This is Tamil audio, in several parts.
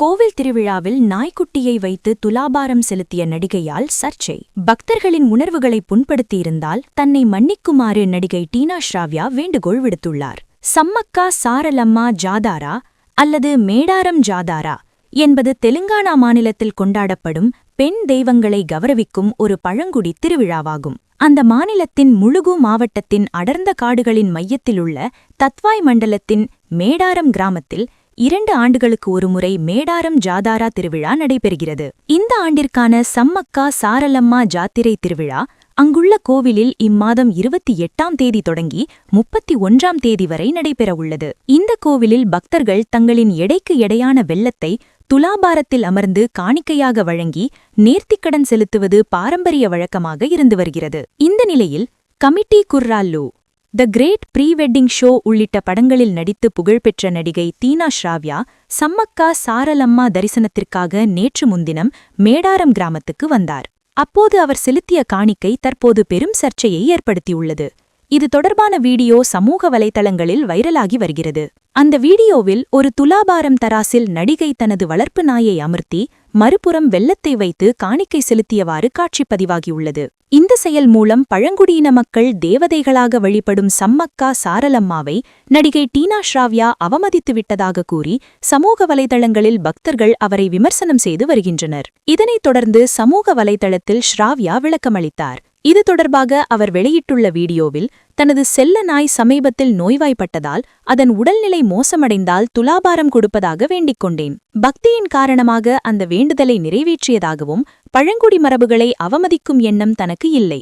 கோவில் திருவிழாவில் நாய்க்குட்டியை வைத்து துலாபாரம் செலுத்திய நடிகையால் சர்ச்சை. பக்தர்களின் உணர்வுகளை புண்படுத்தியிருந்தால் தன்னை மன்னிக்குமாறு நடிகை டீனா ஷ்ராவ்யா வேண்டுகோள் விடுத்துள்ளார். சம்மக்கா சாரலம்மா ஜாதாரா அல்லது மேடாரம் ஜாதாரா என்பது தெலுங்கானா மாநிலத்தில் கொண்டாடப்படும் பெண் தெய்வங்களை கௌரவிக்கும் ஒரு பழங்குடி திருவிழாவாகும். அந்த மாநிலத்தின் முழுகு மாவட்டத்தின் அடர்ந்த காடுகளின் மையத்திலுள்ள தத்வாய் மண்டலத்தின் மேடாரம் கிராமத்தில் இரண்டு ஆண்டுகளுக்கு ஒருமுறை மேடாரம் ஜாதாரா திருவிழா நடைபெறுகிறது. இந்த ஆண்டிற்கான சம்மக்கா சாரலம்மா ஜாத்திரை திருவிழா அங்குள்ள கோவிலில் இம்மாதம் இருபத்தி எட்டாம் தேதி தொடங்கி முப்பத்தி ஒன்றாம் தேதி வரை நடைபெறவுள்ளது. இந்த கோவிலில் பக்தர்கள் தங்களின் எடைக்கு எடையான வெள்ளத்தை துலாபாரத்தில் அமர்ந்து காணிக்கையாக வழங்கி நேர்த்திக்கடன் செலுத்துவது பாரம்பரிய வழக்கமாக இருந்து வருகிறது. இந்த நிலையில் Committee Kurrollu the great pre wedding show உள்ளிட்ட படங்களில் நடித்து புகழ்பெற்ற நடிகை தீனா ஷ்ராவ்யா சம்மக்கா சாரலம்மா தரிசனத்திற்காக நேற்று முன்தினம் மேடாரம் கிராமத்துக்கு வந்தார். அப்போது அவர் செலுத்திய காணிக்கை தற்போது பெரும் சர்ச்சையை ஏற்படுத்தியுள்ளது. இது தொடர்பான வீடியோ சமூக வலைதளங்களில் வைரலாகி வருகிறது. அந்த வீடியோவில் ஒரு துலாபாரம் தராசில் நடிகை தனது வளர்ப்பு நாயை அமர்த்தி மறுபுறம் வெள்ளத்தை வைத்து காணிக்கை செலுத்தியவாறு காட்சிப்பதிவாகியுள்ளது. இந்த செயல் மூலம் பழங்குடியின மக்கள் தேவதைகளாக வழிபடும் சம்மக்கா சாரலம்மாவை நடிகை டீனா ஷ்ராவ்யா அவமதித்துவிட்டதாக கூறி சமூக வலைதளங்களில் பக்தர்கள் அவரை விமர்சனம் செய்து வருகின்றனர். இதனைத் தொடர்ந்து சமூக வலைதளத்தில் ஷ்ராவ்யா விளக்கமளித்தார். இது தொடர்பாக அவர் வெளியிட்டுள்ள வீடியோவில் தனது செல்ல நாய் சமீபத்தில் நோய்வாய்ப்பட்டதால் அதன் உடல்நிலை மோசமடைந்தால் துலாபாரம் கொடுப்பதாக வேண்டிக் கொண்டேன். பக்தியின் காரணமாக அந்த வேண்டுதலை நிறைவேற்றியதாகவும் பழங்குடி மரபுகளை அவமதிக்கும் எண்ணம் தனக்கு இல்லை.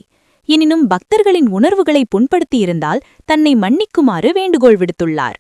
எனினும் பக்தர்களின் உணர்வுகளை புண்படுத்தியிருந்தால் தன்னை மன்னிக்குமாறு வேண்டுகோள் விடுத்துள்ளார்.